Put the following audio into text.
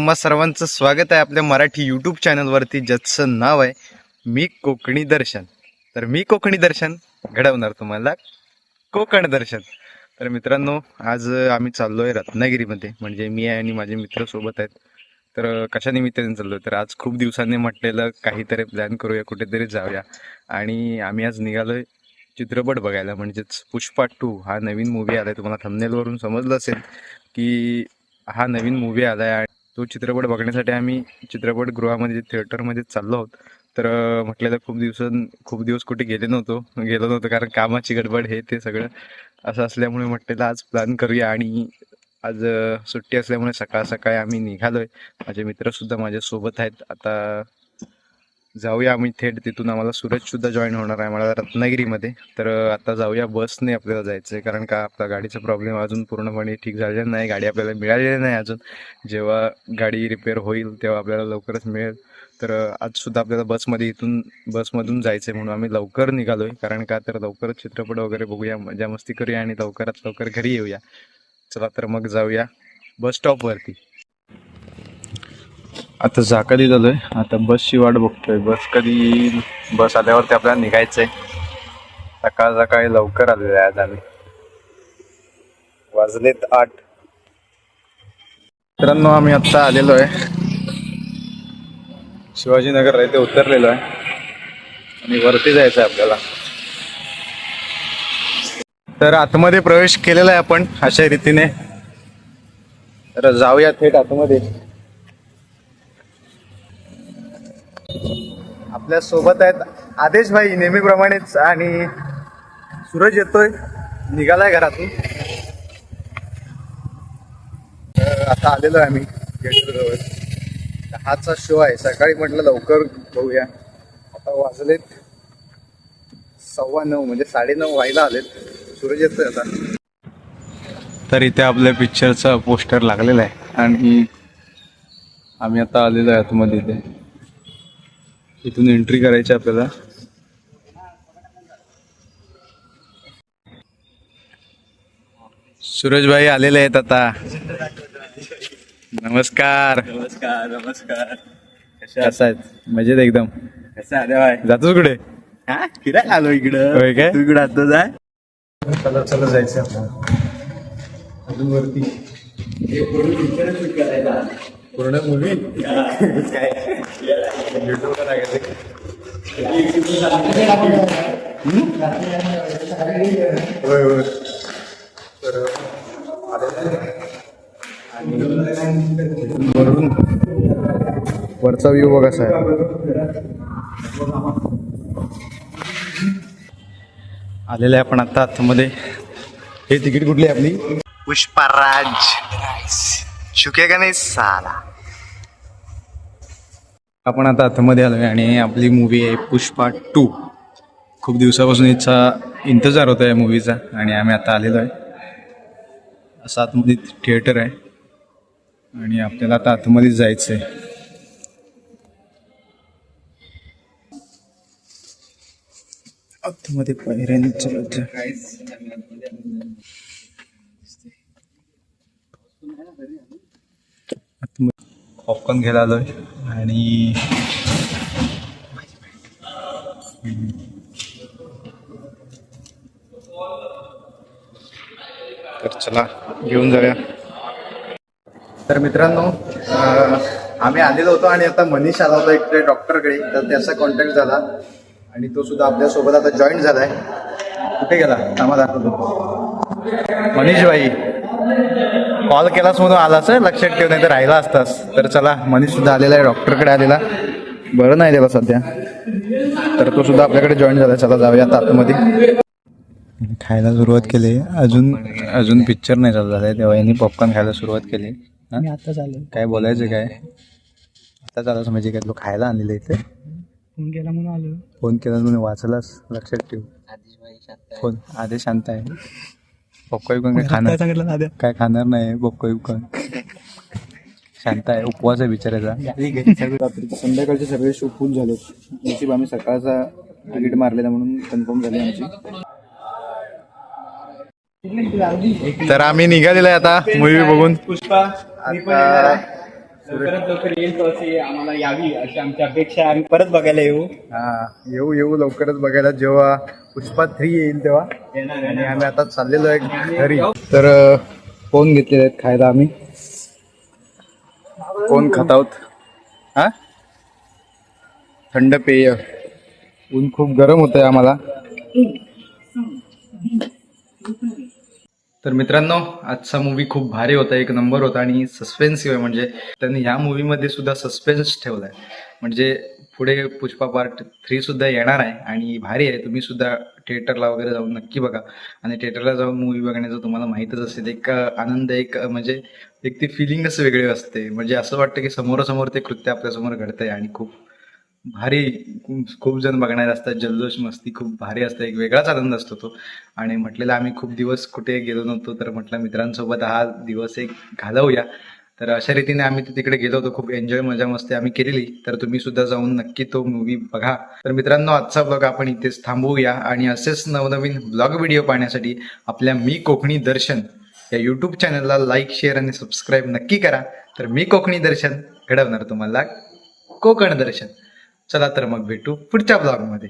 तुम्हा सर्वांचं स्वागत आहे आपल्या मराठी यूट्यूब चॅनलवरती ज्याचं नाव आहे मी कोकणी दर्शन. तर मी कोकणी दर्शन घडवणार तुम्हाला. कोकण दर्शन. तर मित्रांनो आज आम्ही चाललो आहे रत्नागिरीमध्ये. म्हणजे मी आहे आणि माझे मित्र सोबत आहेत. तर कशा निमित्ताने चाललो तर आज खूप दिवसांनी म्हटलेलं काहीतरी प्लॅन करूया कुठेतरी जाऊया. आणि आम्ही आज निघालोय चित्रपट बघायला. म्हणजेच पुष्पा टू हा नवीन मूवी आलाय. तुम्हाला थंबनेलवरून समजलं असेल की हा नवीन मूवी आला आहे तो चित्रपट बघण्यासाठी आम्ही चित्रपटगृहामध्ये थिएटरमध्ये चाललो आहोत. तर अं, म्हटलेलं खूप दिवसां खूप दिवस कुठे गेले नव्हतो. गेलो नव्हतो कारण कामाची गडबड हे ते सगळं. असं असल्यामुळे म्हटलेलं आज प्लॅन करूया आणि आज सुट्टी असल्यामुळे सकाळ सकाळी आम्ही निघालोय. माझे मित्रसुद्धा माझ्यासोबत आहेत. आता जाऊया आम्ही थेट. तिथून आम्हाला सूरज सुद्धा जॉईन होणार आहे मला रत्नागिरीमध्ये. तर आता जाऊया बसने आपल्याला जायचं आहे कारण का आपला गाडीचा प्रॉब्लेम अजून पूर्णपणे ठीक झालेला नाही. गाडी आपल्याला मिळालेली नाही अजून. जेव्हा गाडी रिपेअर होईल तेव्हा आपल्याला लवकरच मिळेल. तर आजसुद्धा आज सुद्धा आपल्याला बसमध्ये इथून बसमधून जायचं आहे म्हणून आम्ही लवकर निघालोय. कारण का तर लवकरच चित्रपट वगैरे बघूया मजा मस्ती करूया आणि लवकरात लवकर घरी येऊया. चला तर मग जाऊया बस स्टॉपवरती आता झाकली झालोय आता बसची वाट बघतोय. बस कधी येईल? बस आल्यावरती आपल्याला निघायचंय. सकाळ सकाळी लवकर आलेलं आहे आज आम्ही. वाजलेत आठ. मित्रांनो आम्ही आत्ता आलेलो आहे. शिवाजीनगर इथे उतरलेलो आहे. आणि वरती जायचं आहे आपल्याला. तर आतमध्ये प्रवेश केलेला आहे आपण अशा रीतीने. तर जाऊया थेट आतमध्ये. आपल्यासोबत आहेत आदेश भाई नेहमीप्रमाणेच आणि सूरज येतोय. निघालाय घरातून. तर आता आलेलो आहे आम्ही थिएटरजवळ दहाचा शो आहे. सकाळी म्हटलं लवकर बघूया. आता वाजलेत सव्वा नऊ म्हणजे साडेनऊ व्हायला आलेत. सूरज येतोय आता. तर इथे आपल्या पिक्चरचा पोस्टर लागलेला आहे. आणि आम्ही आता आलेलो आहे आतमध्ये इथे. इथून एंट्री करायची आपल्याला. सूरज भाई आलेले आहेत आता. नमस्कार. नमस्कार नमस्कार. कसा आहेत? मजेत एकदम. कसं आलं बाय जातोस कुठे? हा? फिरायला आलो इकडं. होय काय? तू इकडं आता जाय चला चला जायचं आपल्याला अजून वरती. पूर्ण मूवी युट्यूबला टाकायचं होय होय तर आहे. वरून वरचा व्ह्यू बघा साहेब. आलेलं आहे आपण आता आतमध्ये. हे तिकीट कुठली आहे आपली? पुष्पराज. चुके का नाही साला? आपण आता आतमध्ये आलोय आणि आपली मूवी आहे पुष्पा टू खूप दिवसापासून इच्छा इंतजार होता या मूवीचा आणि आम्ही आता आलेलो आहे. असं आतमध्ये थिएटर आहे. आणि आपल्याला आता आतमध्ये जायचं आहे आतमध्ये पायऱ्याने आतमध्ये पॉपकॉर्न घ्यायला आलोय. आणि तर चला घेऊन जाऊया. तर मित्रांनो आम्ही आलेलो होतो आणि आता मनीष आला होता इकडे डॉक्टरकडे. तर त्याचा कॉन्टॅक्ट झाला आणि तो सुद्धा आपल्यासोबत आता जॉईन झालाय. कुठे गेला? कामा दाखवतो. मनीष भाई कॉल केलास म्हणून आलास? लक्षात ठेव नाही तर राहिला असतास. तर चला मनीष सुद्धा आलेला आहे डॉक्टरकडे आलेला. बरं नाही त्याला सध्या. तर तो सुद्धा आपल्याकडे जॉईन झाला चला जाऊया आता आतमध्ये. खायला सुरुवात केली. अजून अजून पिक्चर नाही चालू झालाय तेव्हा यांनी पॉपकॉर्न खायला सुरुवात केली? आता चालू काय बोलायचं काय? आता चालायचं म्हणजे काय तुला खायला आणलेलं इथे फोन केला म्हणून आलो. फोन केला म्हणून वाचलास? लक्षात ठेव. फोन आदेश शांत आहे. पॉपकॉर्न पण काय खाणार? सांगितलं ना काय खाणार नाही पॉपकॉर्न शांत आहे उपवास आहे बिचारायचा रात्रीचे संध्याकाळचे सगळे शो फुल झाले. नशीब आम्ही सकाळचा तिकीट मारलेला म्हणून कन्फर्म झाली आमची. तर आम्ही निघालेलो आहे आता मूवी बघून. पुष्पा लवकरात लवकर येईल तो अशी आम्हाला यावी अशी आमची अपेक्षा आहे. आम्ही परत बघायला येऊ. हा येऊ येऊ लवकरच बघायला. जेव्हा पुष्पा थ्री येईल तेव्हा. येणार आणि आम्ही आता चाललेलो आहे घरी. तर अ, कोण घेतलेले आहेत खायला आम्ही? कोण खात आहोत? हा? थंड पेय. ऊन खूप गरम होत आहे आम्हाला. तर मित्रांनो आजचा मूवी खूप भारी होता एक नंबर होता आणि सस्पेन्सिव्ह आहे म्हणजे त्यांनी ह्या मूवीमध्ये सुद्धा सस्पेन्स ठेवलाय. म्हणजे पुढे पुष्पा पार्ट थ्री सुद्धा येणार आहे आणि भारी आहे. तुम्ही सुद्धा थिएटरला वगैरे जाऊन नक्की बघा. आणि थिएटरला जाऊन मूवी बघण्याचं तुम्हाला माहीतच असेल. एक आनंद एक म्हणजे एक ती फिलिंगच वेगळी असते. म्हणजे असं वाटतं की समोरासमोर ते कृत्य आपल्यासमोर घडतंय आणि खूप भारी खूप- जण बघणारे असतात जल्लोष मस्ती खूप भारी असतं एक वेगळाच आनंद असतो तो. आणि म्हटलेलं आम्ही खूप दिवस कुठे गेलो नव्हतो तर म्हटलं मित्रांसोबत हा दिवस एक घालवूया. तर अशा रीतीने आम्ही तिकडे गेलो होतो खूप एन्जॉय मजा मस्ती आम्ही केलेली. तर तुम्ही सुद्धा जाऊन नक्की तो मूवी बघा. तर मित्रांनो आजचा ब्लॉग आपण इथेच थांबवूया. आणि असेच नवनवीन ब्लॉग व्हिडिओ पाहण्यासाठी आपल्या मी कोकणी दर्शन या यूट्यूब चॅनलला लाईक शेअर आणि सबस्क्राईब नक्की करा. तर मी कोकणी दर्शन घडवणार तुम्हाला. कोकण दर्शन. चला तर मग भेटू पुढच्या ब्लॉगमध्ये